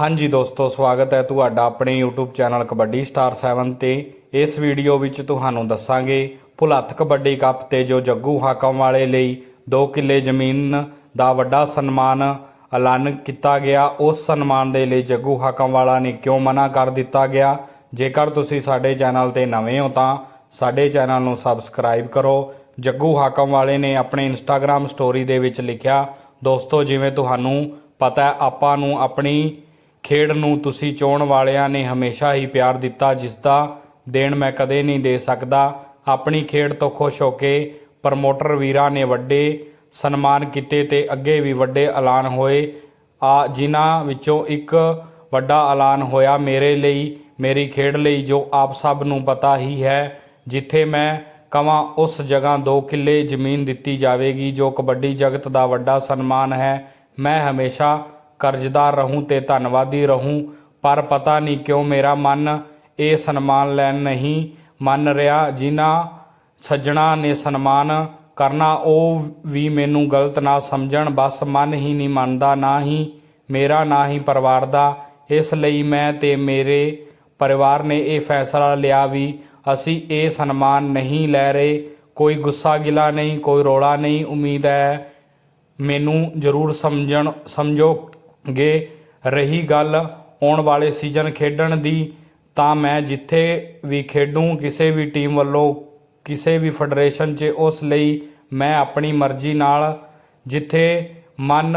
ਹਾਂਜੀ ਦੋਸਤੋ, ਸਵਾਗਤ ਹੈ ਤੁਹਾਡਾ ਆਪਣੇ YouTube ਚੈਨਲ ਕਬੱਡੀ ਸਟਾਰ 7 ਤੇ। ਇਸ ਵੀਡੀਓ ਵਿੱਚ ਤੁਹਾਨੂੰ ਦੱਸਾਂਗੇ ਭੁਲੱਥ ਕਬੱਡੀ ਕੱਪ ਤੇ ਜੋ ਜੱਗੂ ਹਾਕਮ ਵਾਲੇ ਲਈ 2 ਕਿੱਲੇ ਜ਼ਮੀਨ ਦਾ ਵੱਡਾ ਸਨਮਾਨ ਐਲਾਨ ਕੀਤਾ ਗਿਆ, ਉਸ ਸਨਮਾਨ ਦੇ ਲਈ ਜੱਗੂ ਹਾਕਮ ਵਾਲਾ ਨੇ ਕਿਉਂ ਮਨਾ ਕਰ ਦਿੱਤਾ ਗਿਆ? ਜੇਕਰ ਤੁਸੀਂ ਸਾਡੇ ਚੈਨਲ ਤੇ ਨਵੇਂ ਹੋ ਤਾਂ ਸਾਡੇ ਚੈਨਲ ਨੂੰ ਸਬਸਕ੍ਰਾਈਬ ਕਰੋ। ਜੱਗੂ ਹਾਕਮ ਵਾਲੇ ਨੇ ਆਪਣੇ ਇੰਸਟਾਗ੍ਰam ਸਟੋਰੀ ਦੇ ਵਿੱਚ ਲਿਖਿਆ, ਦੋਸਤੋ, ਜਿਵੇਂ ਤੁਹਾਨੂੰ ਪਤਾ ਆਪਾਂ ਨੂੰ ਆਪਣੀ ਖੇਡ ਨੂੰ ਤੁਸੀਂ ਚੋਣ ਵਾਲਿਆਂ ਨੇ ਹਮੇਸ਼ਾ ਹੀ ਪਿਆਰ ਦਿੱਤਾ, ਜਿਸ ਦਾ ਦੇਣ ਮੈਂ ਕਦੇ ਨਹੀਂ ਦੇ ਸਕਦਾ। ਆਪਣੀ ਖੇਡ ਤੋਂ ਖੁਸ਼ ਹੋ ਕੇ ਪ੍ਰਮੋਟਰ ਵੀਰਾਂ ਨੇ ਵੱਡੇ ਸਨਮਾਨ ਕੀਤੇ ਤੇ ਅੱਗੇ ਵੀ ਵੱਡੇ ਐਲਾਨ ਹੋਏ। ਆ, ਜਿਨ੍ਹਾਂ ਵਿੱਚੋਂ ਇੱਕ ਵੱਡਾ ਐਲਾਨ ਹੋਇਆ ਮੇਰੇ ਲਈ, ਮੇਰੀ ਖੇਡ ਲਈ, ਜੋ ਆਪ ਸਭ ਨੂੰ ਪਤਾ ਹੀ ਹੈ, ਜਿੱਥੇ ਮੈਂ ਕਵਾਂ ਉਸ ਜਗ੍ਹਾ ਦੋ ਕਿੱਲੇ ਜ਼ਮੀਨ ਦਿੱਤੀ ਜਾਵੇਗੀ, ਜੋ ਕਬੱਡੀ ਜਗਤ ਦਾ ਵੱਡਾ ਸਨਮਾਨ ਹੈ। ਮੈਂ ਹਮੇਸ਼ਾ ਕਰਜ਼ਦਾਰ ਰਹੂੰ ਤੇ ਧੰਨਵਾਦੀ ਰਹੂੰ, ਪਰ ਪਤਾ ਨਹੀਂ ਕਿਉਂ ਮੇਰਾ ਮਨ ਇਹ ਸਨਮਾਨ ਲੈਣ ਨਹੀਂ ਮੰਨ ਰਿਹਾ, ਜਿਨ੍ਹਾਂ ਸੱਜਣਾ ਨੇ ਸਨਮਾਨ ਕਰਨਾ, ਉਹ ਵੀ ਮੈਨੂੰ ਗਲਤ ਨਾ ਸਮਝਣ, ਬਸ ਮਨ ਹੀ ਨਹੀਂ ਮੰਨਦਾ, ਨਾ ਹੀ ਮੇਰਾ, ਨਾ ਹੀ ਪਰਿਵਾਰ ਦਾ। ਇਸ ਲਈ ਮੈਂ ਤੇ ਮੇਰੇ ਪਰਿਵਾਰ ਨੇ ਇਹ ਫੈਸਲਾ ਲਿਆ ਵੀ ਅਸੀਂ ਇਹ ਸਨਮਾਨ ਨਹੀਂ ਲੈ ਰਹੇ। ਕੋਈ ਗੁੱਸਾ ਗਿਲਾ ਨਹੀਂ, ਕੋਈ ਰੋਲਾ ਨਹੀਂ, ਉਮੀਦ ਹੈ ਮੈਨੂੰ ਜ਼ਰੂਰ ਸਮਝਣ, ਸਮਝੋ ਗੇ ਰਹੀ ਗੱਲ, ਆਉਣ ਵਾਲੇ ਸੀਜ਼ਨ ਖੇਡਣ ਦੀ, ਤਾਂ ਮੈਂ ਜਿੱਥੇ ਵੀ ਖੇਡੂੰ, ਕਿਸੇ ਵੀ ਟੀਮ ਵੱਲੋਂ, ਕਿਸੇ ਵੀ ਫੈਡਰੇਸ਼ਨ 'ਚ, ਉਸ ਲਈ ਮੈਂ ਆਪਣੀ ਮਰਜ਼ੀ ਨਾਲ ਜਿੱਥੇ ਮਨ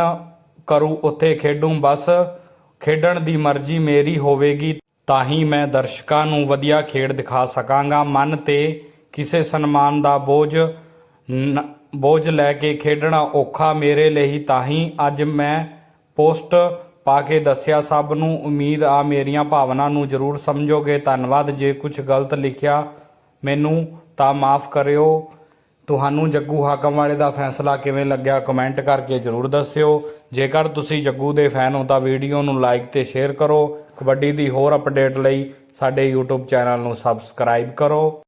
ਕਰੂ, ਉੱਥੇ ਖੇਡੂੰ। ਬਸ ਖੇਡਣ ਦੀ ਮਰਜ਼ੀ ਮੇਰੀ ਹੋਵੇਗੀ, ਤਾਂ ਹੀ ਮੈਂ ਦਰਸ਼ਕਾਂ ਨੂੰ ਵਧੀਆ ਖੇਡ ਦਿਖਾ ਸਕਾਂਗਾ। ਮਨ ਤੇ ਕਿਸੇ ਸਨਮਾਨ ਦਾ ਬੋਝ ਨ- ਬੋਝ ਲੈ ਕੇ ਖੇਡਣਾ ਔਖਾ ਮੇਰੇ ਲਈ, ਤਾਂ ਹੀ ਅੱਜ ਮੈਂ ਪੋਸਟ ਪਾ ਕੇ ਦੱਸਿਆ, ਸਭ ਨੂੰ ਉਮੀਦ ਆ, ਮੇਰੀਆਂ ਭਾਵਨਾ ਨੂੰ ਜ਼ਰੂਰ ਸਮਝੋਗੇ। ਧੰਨਵਾਦ, ਜੇ ਕੁਝ ਗਲਤ ਲਿਖਿਆ ਮੈਨੂੰ ਤਾਂ ਮਾਫ ਕਰਿਓ। ਤੁਹਾਨੂੰ ਜੱਗੂ ਹਾਕਮ ਵਾਲੇ ਦਾ ਫੈਸਲਾ ਕਿਵੇਂ ਲੱਗਿਆ, ਕਮੈਂਟ ਕਰਕੇ ਜ਼ਰੂਰ ਦੱਸਿਓ। ਜੇਕਰ ਤੁਸੀਂ ਜੱਗੂ ਦੇ ਫੈਨ ਹੋ ਤਾਂ ਵੀਡੀਓ ਨੂੰ ਲਾਈਕ ਤੇ ਸ਼ੇਅਰ ਕਰੋ। ਕਬੱਡੀ ਦੀ ਹੋਰ ਅਪਡੇਟ ਲਈ ਸਾਡੇ YouTube ਚੈਨਲ ਨੂੰ ਸਬਸਕ੍ਰਾਈਬ ਕਰੋ।